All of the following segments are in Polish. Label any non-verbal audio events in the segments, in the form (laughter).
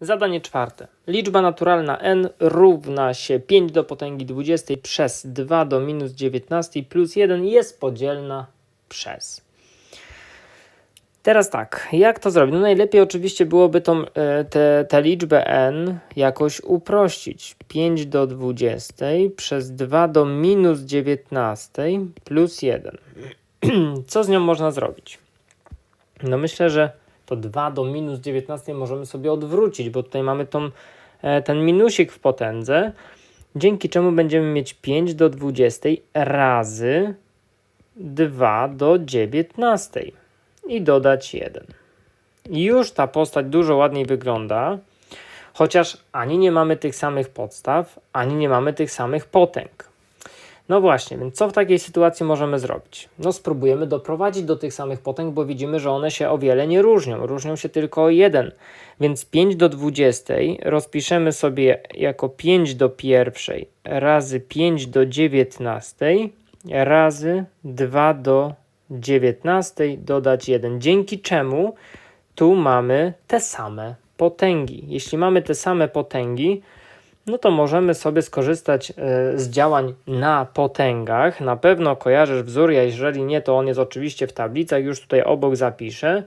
Zadanie czwarte. Liczba naturalna n równa się 5 do potęgi 20 przez 2 do minus 19 plus 1 jest podzielna przez. Teraz tak, jak to zrobić? No najlepiej oczywiście byłoby tą, e, te, tę liczbę n jakoś uprościć. 5 do 20 przez 2 do minus 19 plus 1. (clears throat) Co z nią można zrobić? No myślę, że to 2 do minus 19 możemy sobie odwrócić, bo tutaj mamy tą, e, ten minusik w potędze, dzięki czemu będziemy mieć 5 do 20 razy 2 do 19 i dodać 1. I już ta postać dużo ładniej wygląda, chociaż ani nie mamy tych samych podstaw, ani nie mamy tych samych potęg. No właśnie, więc co w takiej sytuacji możemy zrobić? No spróbujemy doprowadzić do tych samych potęg, bo widzimy, że one się o wiele nie różnią. Różnią się tylko o 1. Więc 5 do 20 rozpiszemy sobie jako 5 do pierwszej razy 5 do 19 razy 2 do 19 dodać 1. Dzięki czemu tu mamy te same potęgi. Jeśli mamy te same potęgi, no to możemy sobie skorzystać e, z działań na potęgach. Na pewno kojarzysz wzór, a jeżeli nie, to on jest oczywiście w tablicach, już tutaj obok zapiszę.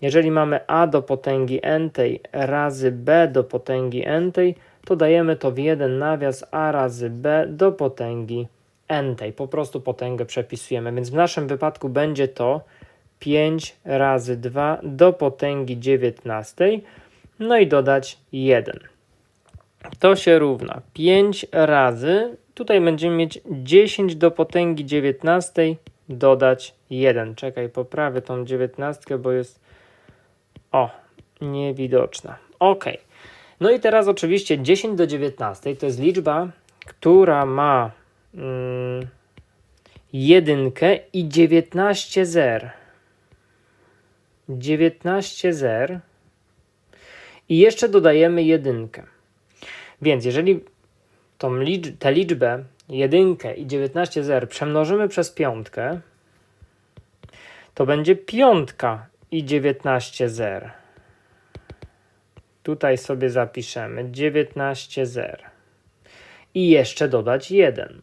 Jeżeli mamy a do potęgi n razy b do potęgi n, to dajemy to w jeden nawias a razy b do potęgi n. Po prostu potęgę przepisujemy, więc w naszym wypadku będzie to 5 razy 2 do potęgi 19, no i dodać 1 to się równa 5 razy, tutaj będziemy mieć 10 do potęgi 19 dodać 1. Czekaj, poprawię tą 19, bo jest o, niewidoczna. Ok. No i teraz oczywiście 10 do 19 to jest liczba, która ma mm, jedynkę i 19 zer. 19 zer i jeszcze dodajemy jedynkę. Więc jeżeli tą licz tę liczbę, jedynkę i 19 zer przemnożymy przez piątkę, to będzie piątka i 19 zer. Tutaj sobie zapiszemy 19 zer. I jeszcze dodać 1.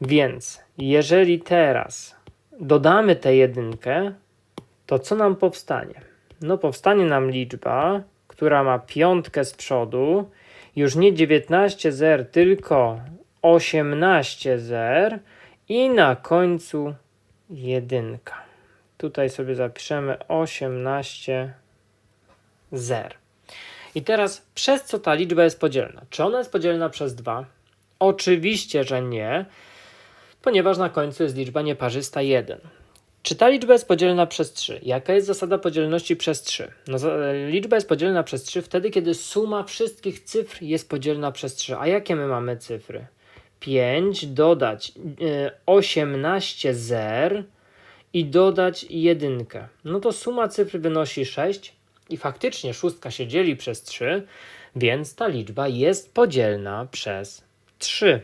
Więc jeżeli teraz dodamy tę jedynkę, to co nam powstanie? No powstanie nam liczba, która ma piątkę z przodu już nie 19 zer, tylko 18 zer i na końcu jedynka. Tutaj sobie zapiszemy 18 zer. I teraz przez co ta liczba jest podzielna? Czy ona jest podzielna przez 2? Oczywiście, że nie, ponieważ na końcu jest liczba nieparzysta 1. Czy ta liczba jest podzielna przez 3? Jaka jest zasada podzielności przez 3? No, liczba jest podzielna przez 3 wtedy, kiedy suma wszystkich cyfr jest podzielna przez 3. A jakie my mamy cyfry? 5 dodać y, 18 zer i dodać 1. No to suma cyfr wynosi 6 i faktycznie szóstka się dzieli przez 3, więc ta liczba jest podzielna przez 3.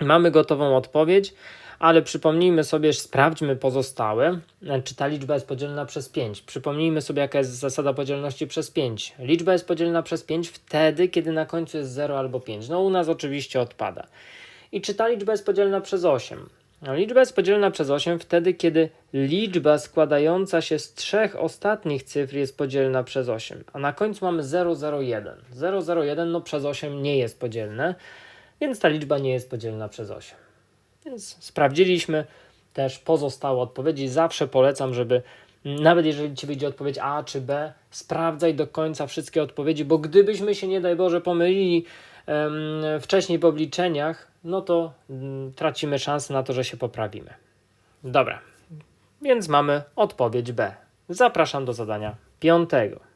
Mamy gotową odpowiedź ale przypomnijmy sobie, sprawdźmy pozostałe, czy ta liczba jest podzielna przez 5. Przypomnijmy sobie, jaka jest zasada podzielności przez 5. Liczba jest podzielna przez 5 wtedy, kiedy na końcu jest 0 albo 5. No u nas oczywiście odpada. I czy ta liczba jest podzielna przez 8? No, liczba jest podzielna przez 8 wtedy, kiedy liczba składająca się z trzech ostatnich cyfr jest podzielna przez 8, a na końcu mamy 001. 001 no przez 8 nie jest podzielne, więc ta liczba nie jest podzielna przez 8. Więc sprawdziliśmy też pozostałe odpowiedzi. Zawsze polecam, żeby nawet jeżeli ci wyjdzie odpowiedź A czy B, sprawdzaj do końca wszystkie odpowiedzi, bo gdybyśmy się, nie daj Boże, pomylili um, wcześniej w obliczeniach, no to um, tracimy szansę na to, że się poprawimy. Dobra, więc mamy odpowiedź B. Zapraszam do zadania piątego.